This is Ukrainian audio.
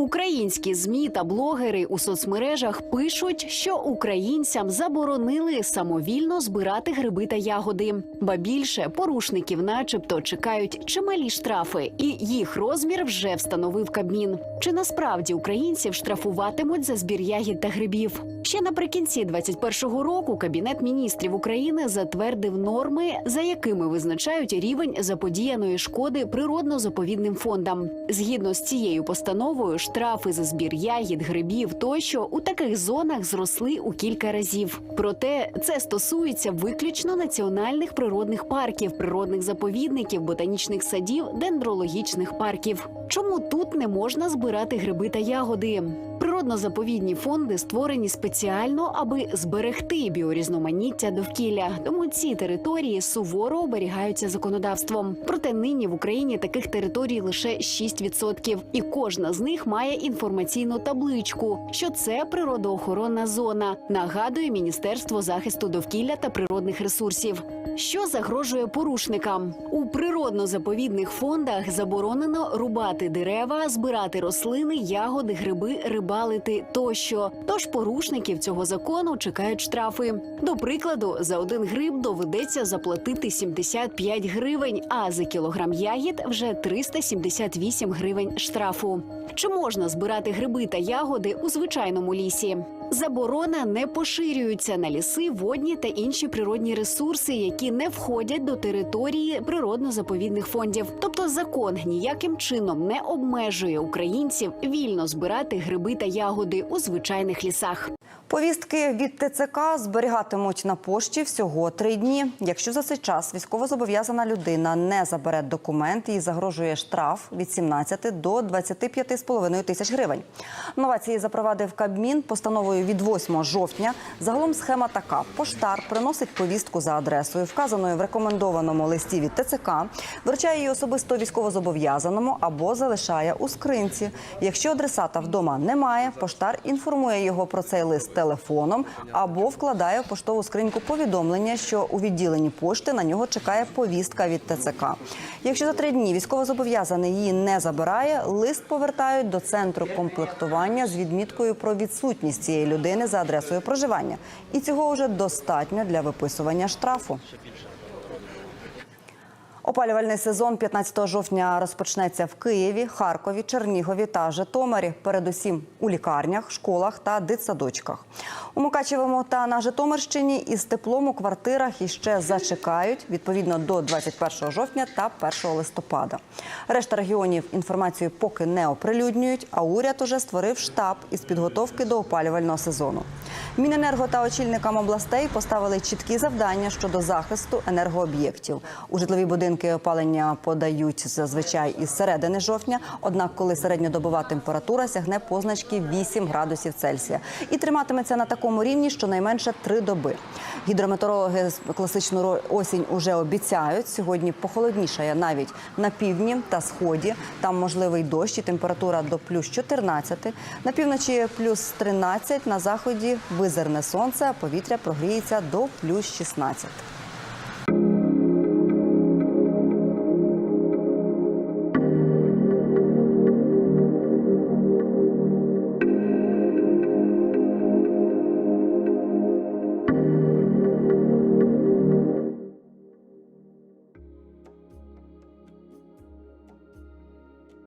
Українські змі та блогери у соцмережах пишуть, що українцям заборонили самовільно збирати гриби та ягоди. Ба більше порушників, начебто, чекають чималі штрафи, і їх розмір вже встановив Кабмін. Чи насправді українців штрафуватимуть за збір ягід та грибів? Ще наприкінці 2021 року Кабінет міністрів України затвердив норми, за якими визначають рівень заподіяної шкоди природно-заповідним фондам. Згідно з цією постановою, штрафи за збір ягід, грибів тощо у таких зонах зросли у кілька разів. Проте це стосується виключно національних природних парків, природних заповідників, ботанічних садів, дендрологічних парків. Чому тут не можна збирати гриби та ягоди? Природно-заповідні фонди створені спеціально, аби зберегти біорізноманіття довкілля. Тому ці території суворо оберігаються законодавством. Проте нині в Україні таких територій лише 6%. і кожна з них має інформаційну табличку, що це природоохоронна зона. Нагадує Міністерство захисту довкілля та природних ресурсів. Що загрожує порушникам у природно-заповідних фондах заборонено рубати дерева, збирати рослини, ягоди, гриби, рибалити тощо. Тож порушників цього закону чекають штрафи. До прикладу, за один гриб доведеться заплатити 75 гривень, а за кілограм ягід вже 378 гривень штрафу. Чи можна збирати гриби та ягоди у звичайному лісі? Заборона не поширюється на ліси, водні та інші природні ресурси, які не входять до території природно-заповідних фондів. Тобто закон ніяким чином не обмежує українців вільно збирати гриби та ягоди у звичайних лісах. Повістки від ТЦК зберігатимуть на пошті всього три дні. Якщо за цей час військовозобов'язана людина не забере документ, їй загрожує штраф від 17 до 25,5 тисяч гривень. Новації запровадив Кабмін постановою від 8 жовтня. Загалом схема така: поштар приносить повістку за адресою, вказаною в рекомендованому листі від ТЦК, вручає її особисто військовозобов'язаному або залишає у скринці. Якщо адресата вдома немає, поштар інформує його про цей лист телефоном або вкладає в поштову скриньку повідомлення, що у відділенні пошти на нього чекає повістка від ТЦК. Якщо за три дні військовозобов'язаний її не забирає, лист повертають до центру комплектування з відміткою про відсутність цієї людини за адресою проживання. І цього вже достатньо для виписування штрафу. Опалювальний сезон 15 жовтня розпочнеться в Києві, Харкові, Чернігові та Житомирі. Передусім у лікарнях, школах та дитсадочках. У Мукачевому та на Житомирщині із теплом у квартирах іще зачекають відповідно до 21 жовтня та 1 листопада. Решта регіонів інформацію поки не оприлюднюють, а уряд уже створив штаб із підготовки до опалювального сезону. Міненерго та очільникам областей поставили чіткі завдання щодо захисту енергооб'єктів. У житлові будинки опалення подають зазвичай із середини жовтня. Однак, коли середньодобова температура сягне позначки 8 градусів Цельсія і триматиметься на такому рівні, щонайменше три доби. Гідрометеорологи класичну осінь уже обіцяють. Сьогодні похолоднішає навіть на півдні та сході. Там можливий дощ і температура до плюс 14. На півночі плюс 13, на заході визирне сонце, а повітря прогріється до плюс 16.